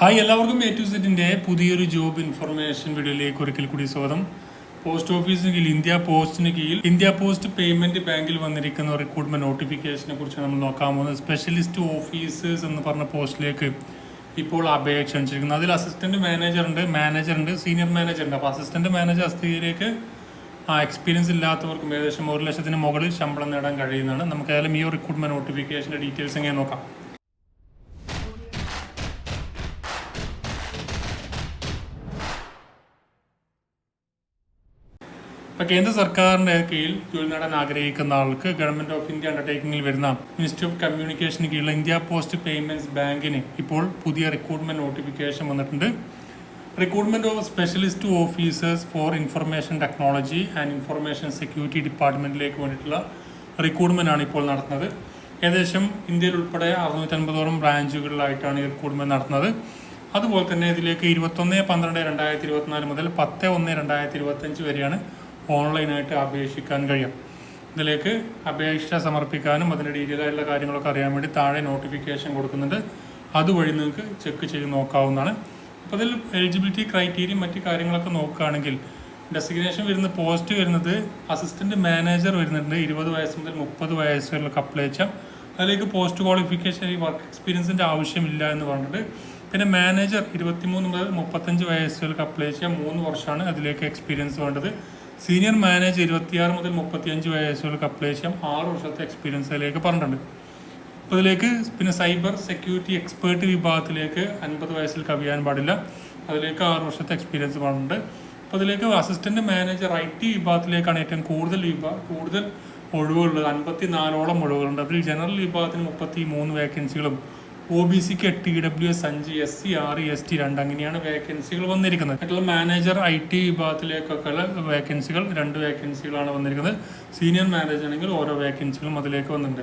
Hi എല്ലാവർക്കും A to സെറ്റിന്റെ പുതിയൊരു ജോബ് ഇൻഫർമേഷൻ വീഡിയോയിലേക്ക് ഒരിക്കൽ കൂടി സ്വാഗതം. പോസ്റ്റ് ഓഫീസിന് കീഴിൽ ഇന്ത്യ പോസ്റ്റിന് കീഴിൽ ഇന്ത്യ പോസ്റ്റ് പേയ്മെന്റ് ബാങ്കിൽ വന്നിരിക്കുന്ന റിക്രൂട്ട്മെന്റ് നോട്ടിഫിക്കേഷനെ കുറിച്ച് നമ്മൾ നോക്കാൻ പോകുന്നത്. സ്പെഷ്യലിസ്റ്റ് ഓഫീസേഴ്സ് എന്ന് പറഞ്ഞ പോസ്റ്റിലേക്ക് ഇപ്പോൾ അപേക്ഷ ക്ഷണിച്ചിരിക്കുന്നത് അതിൽ അസിസ്റ്റന്റ് മാനേജർ ഉണ്ട് മാനേജർ ഉണ്ട് സീനിയർ മാനേജർ ഉണ്ട്. അപ്പോൾ അസിസ്റ്റന്റ് മാനേജർ അസ്ഥിതിയിലേക്ക് ആ എക്സ്പീരിയൻസ് ഇല്ലാത്തവർക്കും ഏകദേശം ഒരു ലക്ഷത്തിന് മുകളിൽ ശമ്പളം നേടാൻ കഴിയുന്നതാണ്. നമുക്ക് ഏതായാലും ഈ റിക്രൂട്ട്മെന്റ് നോട്ടിഫിക്കേഷന്റെ ഡീറ്റെയിൽസ് എങ്ങനെ നോക്കാം? ഇപ്പൊ കേന്ദ്ര സർക്കാരിന്റെ കീഴിൽ ജോലി നേടാൻ ആഗ്രഹിക്കുന്ന ആൾക്ക് ഗവൺമെന്റ് ഓഫ് ഇന്ത്യ അണ്ടർടേക്കിംഗിൽ വരുന്ന മിനിസ്ട്രി ഓഫ് കമ്മ്യൂണിക്കേഷന് കീഴിൽ ഇന്ത്യ പോസ്റ്റ് പേയ്മെന്റ്സ് ബാങ്കിന് ഇപ്പോൾ പുതിയ റിക്രൂട്ട്മെന്റ് നോട്ടിഫിക്കേഷൻ വന്നിട്ടുണ്ട്. Recruitment of specialist officers for information technology and information security ഡിപ്പാർട്ട്മെന്റിലേക്ക് വേണ്ടിയിട്ടുള്ള റിക്രൂട്ട്മെന്റ് ആണ് ഇപ്പോൾ നടത്തുന്നത്. ഏകദേശം ഇന്ത്യയിൽ ഉൾപ്പെടെ അറുന്നൂറ്റൻപതോളം ബ്രാഞ്ചുകളിലായിട്ടാണ് ഈ റിക്രൂട്ട്മെന്റ് നടത്തുന്നത്. അതുപോലെ തന്നെ ഇതിലേക്ക് ഇരുപത്തൊന്ന് പന്ത്രണ്ട് രണ്ടായിരത്തി ഇരുപത്തിനാല് മുതൽ പത്ത് ഒന്ന് രണ്ടായിരത്തി ഇരുപത്തഞ്ച് വരെയാണ് ഓൺലൈനായിട്ട് അപേക്ഷിക്കാൻ കഴിയും. ഇതിലേക്ക് അപേക്ഷ സമർപ്പിക്കാനും അതിന്റെ ഡീറ്റെയിൽ ആയിട്ടുള്ള കാര്യങ്ങളൊക്കെ അറിയാൻ വേണ്ടി താഴെ നോട്ടിഫിക്കേഷൻ കൊടുക്കുന്നുണ്ട്. അതുവഴി നിങ്ങൾക്ക് ചെക്ക് ചെയ്ത് നോക്കാവുന്നതാണ്. അപ്പോൾ അതിൽ എലിജിബിലിറ്റി ക്രൈറ്റീരിയ മറ്റു കാര്യങ്ങളൊക്കെ നോക്കുകയാണെങ്കിൽ ഡെസിഗ്നേഷൻ വരുന്ന പോസ്റ്റ് വരുന്നത് അസിസ്റ്റന്റ് മാനേജർ വരുന്നുണ്ട്. ഇരുപത് വയസ്സ് മുതൽ മുപ്പത് വയസ്സ് വരെയൊക്കെ അപ്ലൈ ചെയ്യാം അതിലേക്ക് പോസ്റ്റ് ക്വാളിഫിക്കേഷൻ ഈ വർക്ക് എക്സ്പീരിയൻസിന്റെ ആവശ്യമില്ല എന്ന് പറഞ്ഞിട്ട് പിന്നെ മാനേജർ ഇരുപത്തിമൂന്ന് മുതൽ മുപ്പത്തഞ്ച് വയസ്സുകൾക്ക് അപ്ലൈ ചെയ്യാൻ മൂന്ന് വർഷമാണ് അതിലേക്ക് എക്സ്പീരിയൻസ് വേണ്ടത്. സീനിയർ മാനേജർ ഇരുപത്തിയാറ് മുതൽ മുപ്പത്തിയഞ്ച് വയസ്സുകൾക്ക് അപ്ലൈ ചെയ്യാം. ആറ് വർഷത്തെ എക്സ്പീരിയൻസ് അതിലേക്ക് പറഞ്ഞിട്ടുണ്ട്. അപ്പോൾ ഇതിലേക്ക് പിന്നെ സൈബർ സെക്യൂരിറ്റി എക്സ്പേർട്ട് വിഭാഗത്തിലേക്ക് അൻപത് വയസ്സിൽ കവിയാൻ പാടില്ല. അതിലേക്ക് ആറ് വർഷത്തെ എക്സ്പീരിയൻസ് പറഞ്ഞിട്ടുണ്ട് അപ്പോൾ അതിലേക്ക് അസിസ്റ്റന്റ് മാനേജർ ഐ ടി വിഭാഗത്തിലേക്കാണ് ഏറ്റവും കൂടുതൽ വിഭാ കൂടുതൽ ഒഴിവുകളുള്ളത് അൻപത്തി നാലോളം ഒഴിവുകളുണ്ട്. അതിൽ ജനറൽ വിഭാഗത്തിന് മുപ്പത്തി മൂന്ന് വേക്കൻസികളും ഒ ബി സിക്ക് ഇ ഡബ്ല്യു എസ് അഞ്ച് S C R S T രണ്ട് അങ്ങനെയാണ് വേക്കൻസികൾ വന്നിരിക്കുന്നത്. മറ്റുള്ള മാനേജർ ഐ ടി വിഭാഗത്തിലേക്കൊക്കെയുള്ള വേക്കൻസികൾ രണ്ട് വേക്കൻസികളാണ് വന്നിരിക്കുന്നത്. സീനിയർ മാനേജർ ആണെങ്കിൽ ഓരോ വേക്കൻസികളും അതിലേക്ക് വന്നിട്ടുണ്ട്.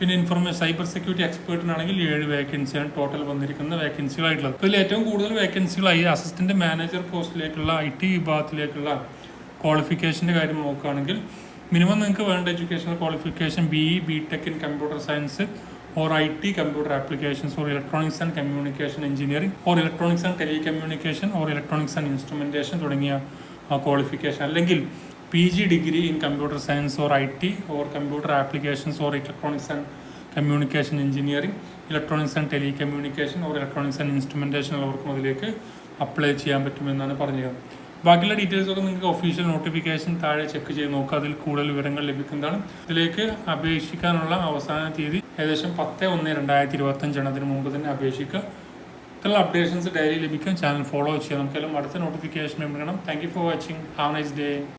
പിന്നെ ഇൻഫർമേഷൻ സൈബർ സെക്യൂരിറ്റി എക്സ്പേർട്ടിനാണെങ്കിൽ ഏഴ് വേക്കൻസിയാണ് ടോട്ടൽ വന്നിരിക്കുന്ന വേക്കൻസികളായിട്ടുള്ളത് ഇതിൽ ഏറ്റവും കൂടുതൽ വേക്കൻസികളായി അസിസ്റ്റന്റ് മാനേജർ പോസ്റ്റിലേക്കുള്ള ഐ ടി വിഭാഗത്തിലേക്കുള്ള ക്വാളിഫിക്കേഷന്റെ കാര്യം നോക്കുകയാണെങ്കിൽ മിനിമം നിങ്ങൾക്ക് വേണ്ട educational qualification B E B tech in computer science I T computer applications or electronics and communication engineering or electronics and telecommunication or electronics and instrumentation തുടങ്ങിയ qualification അല്ലെങ്കിൽ P G degree in computer science or I T or computer applications or electronics and communication engineering electronics and telecommunication or electronics and instrumentation ഉള്ളവർക്കും അതിലേക്ക് apply ചെയ്യാൻ പറ്റുമെന്നാണ് പറഞ്ഞത് ബാക്കിയുള്ള details ഒക്കെ നിങ്ങൾക്ക് ഒഫീഷ്യൽ നോട്ടിഫിക്കേഷൻ താഴെ ചെക്ക് ചെയ്ത് നോക്കുക. അതിൽ കൂടുതൽ വിവരങ്ങൾ ലഭിക്കുന്നതാണ്. ഇതിലേക്ക് അപേക്ഷിക്കാനുള്ള അവസാന തീയതി ഏകദേശം പത്ത് ഒന്ന് രണ്ടായിരത്തി ഇരുപത്തഞ്ചാണ് അതിന് മുമ്പ് തന്നെ അപേക്ഷിക്കുക. ഇത്തരം അപ്ഡേഷൻസ് ഡെയിലി ലഭിക്കാൻ ചാനൽ ഫോളോ ചെയ്യാം. നമുക്കെല്ലാം അടുത്ത നോട്ടിഫിക്കേഷൻ ലഭിക്കണം thank you for watching have nice day